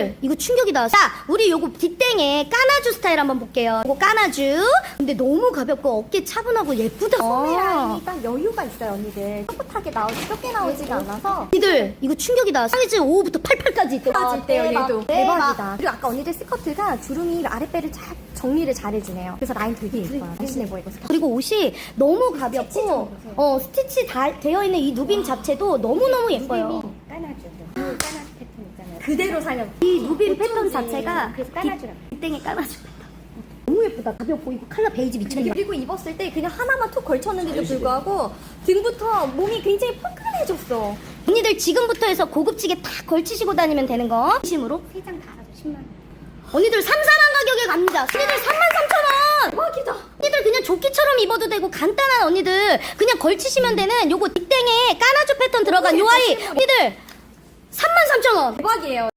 니들 이거 충격이다. 자, 우리 요거 뒷땡에 까나주 스타일 한번 볼게요. 요거 까나주. 근데 너무 가볍고 어깨 차분하고 예쁘다. 소매 어. 딱 여유가 있어요 언니들 뻣뻣하게 나오지 좁게 나오지가 않아서 니들 이거 충격이다. 사이즈 5부터 88까지 있대. 아, 있대요, 대박. 얘도. 대박이다 그리고 아까 언니들 스커트가 주름이 아랫배를 잘 정리를 잘 해주네요 그래서 라인 되게 예뻐요 날씬해 보이고 스커트 그리고 옷이 너무 스티치 가볍고 좀 보세요. 어 스티치 다 되어 있는 이 누빔 자체도 너무 너무 예뻐요. 까나주고 까나주 있잖아요. 그대로 살려 이 어쩐지. 패턴 자체가 그래서. 뒷땡에 까나주 패턴. 너무 예쁘다. 가벼워 보이고 컬러 베이지 미쳤냐. 그리고 입었을 때 그냥 하나만 툭 걸쳤는데도 불구하고 등부터 몸이 굉장히 펑크해졌어 언니들 지금부터 해서 고급지게 다 걸치시고 다니면 되는 거. 심으로 세장 다 사줘 10만 원. 언니들 3, 4만 가격에 갑니다. 언니들 3만 3천 원. 대박이다 언니들 그냥 조끼처럼 입어도 되고 간단한 언니들 그냥 걸치시면 되는 요거 뒷땡에 까나주 패턴 들어간 요 아이. 언니들 3만 3천 원. 대박이에요